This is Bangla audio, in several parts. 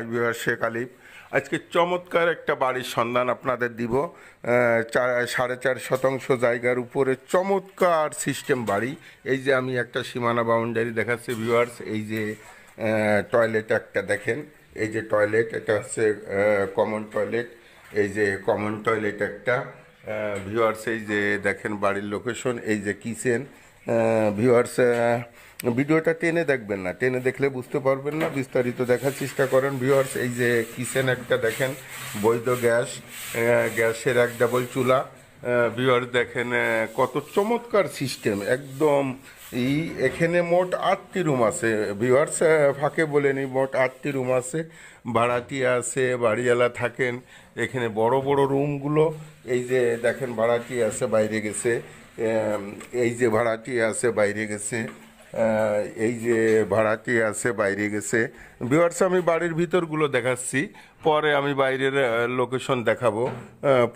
মাই ভিউয়ার শেখ আলিফ আজকে চমৎকার একটা বাড়ির সন্ধান আপনাদের দিব। সাড়ে চার শতাংশ জায়গার উপরে চমৎকার সিস্টেম বাড়ি। এই যে আমি একটা সীমানা বাউন্ডারি দেখাচ্ছি ভিউয়ার্স এই যে টয়লেট একটা দেখেন। এই যে টয়লেট এটা হচ্ছে কমন টয়লেট এই যে কমন টয়লেট একটা। ভিউয়ার্স এই যে দেখেন বাড়ির লোকেশন এই যে কিচেন ভিউয়ার্স ভিডিওটা টেনে দেখবেন না। টেনে দেখলে বুঝতে পারবেন না। বিস্তারিত দেখার চেষ্টা করেন ভিউয়ার্স এই যে কিচেন একটা দেখেন, বৈধ গ্যাস গ্যাসের এক ডাবল চুলা। ভিউয়ার্স দেখেন কত চমৎকার সিস্টেম একদম এই এখানে মোট আটটি রুম আছে। ভিউয়ার্স ফাঁকে বলে নি মোট আটটি রুম আছে। ভাড়াটি আছে, বাড়িওয়ালা থাকেন, এখানে বড় বড় রুমগুলো এই যে দেখেন ভাড়াটি আছে, বাইরে গেছে। এই যে ভাড়াটি আছে, বাইরে গেছে। এই যে ভাড়াটি আছে, বাইরে গেছে। ভিউয়ার্স আমি বাড়ির ভিতরগুলো দেখাচ্ছি। পরে আমি বাইরের লোকেশন দেখাবো।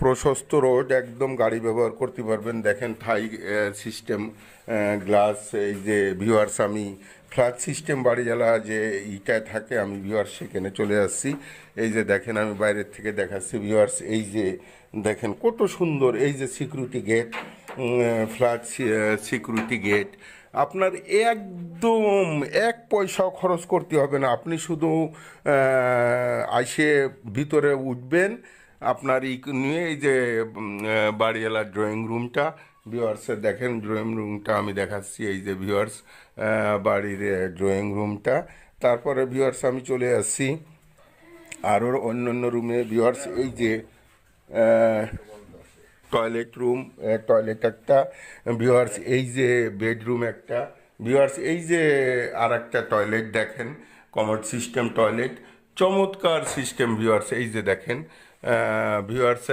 প্রশস্ত রোড, একদম গাড়ি ব্যবহার করতে পারবেন। দেখেন থাই সিস্টেম গ্লাস এই যে ভিউয়ার্স আমি ফ্ল্যাট সিস্টেম বাড়ি জ্বালা যে ইটা থাকে, আমি ভিউয়ার্স সেখানে চলে আসছি। এই যে দেখেন, আমি বাইরের থেকে দেখাচ্ছি ভিউয়ার্স এই যে দেখেন, কত সুন্দর। এই যে security gate flat security gate. আপনার একদম এক পয়সাও খরচ করতে হবে না। আপনি শুধু আইসে ভিতরে উঠবেন। আপনার ই নিয়ে এই যে বাড়িওয়ালার ড্রয়িং রুমটা, ভিউয়ার্সে দেখেন ড্রয়িং রুমটা, আমি দেখাচ্ছি এই যে ভিউয়ার্স বাড়ির ড্রয়িং রুমটা। তারপরে ভিউয়ার্স আমি চলে আসছি। আরও অন্য অন্য রুমে ভিওয়ার্স এই যে টয়লেট রুম টয়লেট একটা ভিউয়ার্স এই যে বেডরুম একটা ভিউয়ার্স এই যে আর একটা টয়লেট দেখেন কমোড সিস্টেম টয়লেট চমৎকার সিস্টেম ভিউয়ার্স এই যে দেখেন ভিউয়ার্স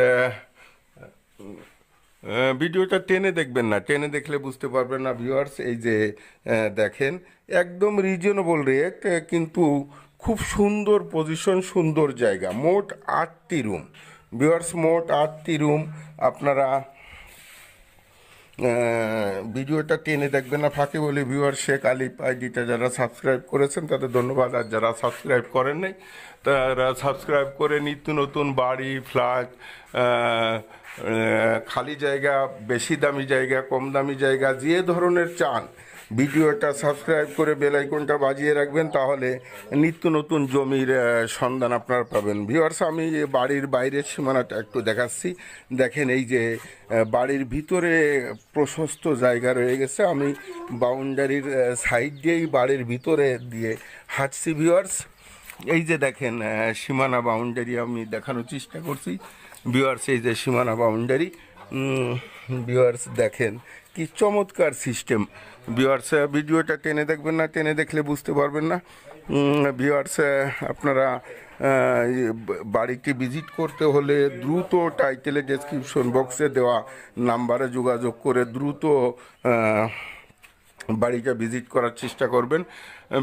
আহ, ভিডিওটা টেনে দেখবেন না টেনে দেখলে বুঝতে পারবেন না ভিউয়ার্স এই যে দেখেন একদম রিজনেবল রেট কিন্তু খুব সুন্দর পজিশন সুন্দর জায়গা মোট আটটি রুম ভিউয়ার্স, মোট আটটি রুম আপনারা ভিডিওটা টেনে দেখবেন না, ফাঁকে বলে ভিউয়ার শেখ আলিফ আইডিটা যারা সাবস্ক্রাইব করেছেন, তাদের ধন্যবাদ। আর যারা সাবস্ক্রাইব করেন নাই, তারা সাবস্ক্রাইব করে নিত্য নতুন বাড়ি, ফ্ল্যাট খালি জায়গা, বেশি দামি জায়গা, কম দামি জায়গা, যে ধরনের চান ভিডিওটা সাবস্ক্রাইব করে বেল আইকনটা বাজিয়ে রাখবেন, তাহলে নিত্য নতুন জমির সন্ধান আপনারা পাবেন। ভিউয়ার্স আমি বাড়ির বাইরের সীমানাটা একটু দেখাচ্ছি। দেখেন এই যে বাড়ির ভিতরে প্রশস্ত জায়গা রয়ে গেছে। আমি বাউন্ডারির সাইড দিয়েই বাড়ির ভিতরে দিয়ে হাঁটছি ভিউয়ার্স এই যে দেখেন সীমানা বাউন্ডারি আমি দেখানোর চেষ্টা করছি। ভিউয়ার্স এই যে সীমানা বাউন্ডারি ভিউয়ার্স, দেখেন কি চমৎকার সিস্টেম। ভিউয়ার্স ভিডিওটা টেনে দেখবেন না, টেনে দেখলে বুঝতে পারবেন না। ভিউয়ার্স আপনারা বাড়িটি ভিজিট করতে হলে দ্রুত টাইটেলে ডেসক্রিপশন বক্সে দেওয়া নাম্বারে যোগাযোগ করে দ্রুত বাড়িটা ভিজিট করার চেষ্টা করবেন।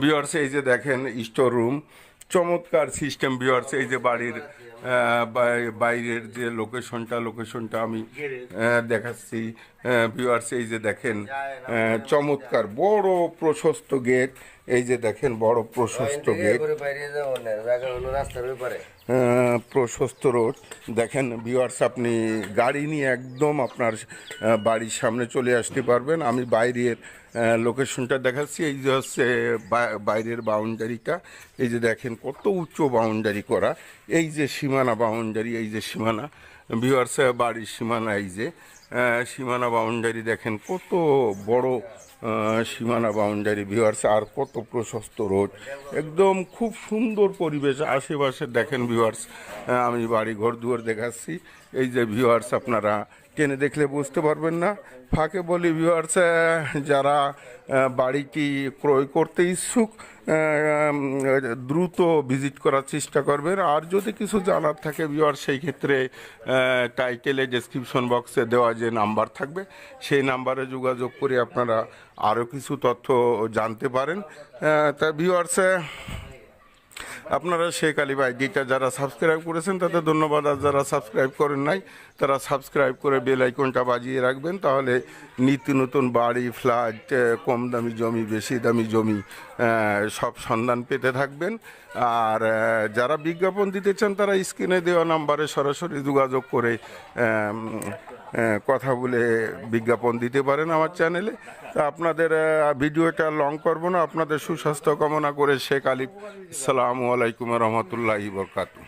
ভিওয়ার্স এই যে দেখেন স্টোর রুম চমৎকার সিস্টেম ভিওয়ার্স এই যে বাড়ির বাইরের যে লোকেশনটা লোকেশনটা আমি দেখাচ্ছি। ভিওয়ার্স এই যে দেখেন চমৎকার বড় প্রশস্ত গেট এই যে দেখেন বড় প্রশস্ত গেট প্রশস্ত রোড। দেখেন ভিওয়ার্স আপনি গাড়ি নিয়ে একদম আপনার বাড়ির সামনে চলে আসতে পারবেন। আমি বাইরের লোকেশনটা দেখাচ্ছি। এই যে হচ্ছে বাইরের বাউন্ডারিটা। এই যে দেখেন, কত উচ্চ বাউন্ডারি করা। এই যে সীমানা বাউন্ডারি, এই যে সীমানা। ভিওয়ার্স বাড়ির সীমানা, এই যে। সীমানা বাউন্ডারি দেখেন, কত বড় সীমানা বাউন্ডারি ভিউয়ার্স আর কত প্রশস্ত রোড। একদম খুব সুন্দর পরিবেশ আশেপাশে দেখেন ভিউয়ার্স আমি বাড়ি ঘর দুয়ার দেখাচ্ছি। এই যে ভিউয়ার্স আপনারা টেনে দেখলে বুঝতে পারবেন না। ফাঁকে বলি ভিউয়ার্স যারা বাড়িটি ক্রয় করতে ইচ্ছুক দ্রুত ভিজিট করার চেষ্টা করবেন। আর যদি কিছু জানার থাকে ভিউয়ার সেই ক্ষেত্রে টাইটেলে ডেসক্রিপশন বক্সে দেওয়া যে নাম্বার থাকবে, সেই নাম্বারে যোগাযোগ করে আপনারা আরও কিছু তথ্য জানতে পারেন। তা ভিউয়ার্স আপনারা শেখ আলী আইডিটা যারা সাবস্ক্রাইব করেছেন, তাদের ধন্যবাদ। আর যারা সাবস্ক্রাইব করেন নাই, তারা সাবস্ক্রাইব করে বেল আইকনটা বাজিয়ে রাখবেন, তাহলে নিত্য নতুন বাড়ি ফ্ল্যাট কম দামি জমি, বেশি দামি জমি সব সন্ধান পেতে থাকবেন। আর যারা বিজ্ঞাপন দিতে চান, তারা স্ক্রিনে দেওয়া নাম্বারে সরাসরি যোগাযোগ করে কথা বলে বিজ্ঞাপন দিতে পারেন আমার চ্যানেলে। তা আপনাদের ভিডিওটা লং করব না, আপনাদের সুস্বাস্থ্য কামনা করে শেখ আলিফ সালামু আলাইকুম রহমতুল্লাহ বরকাতু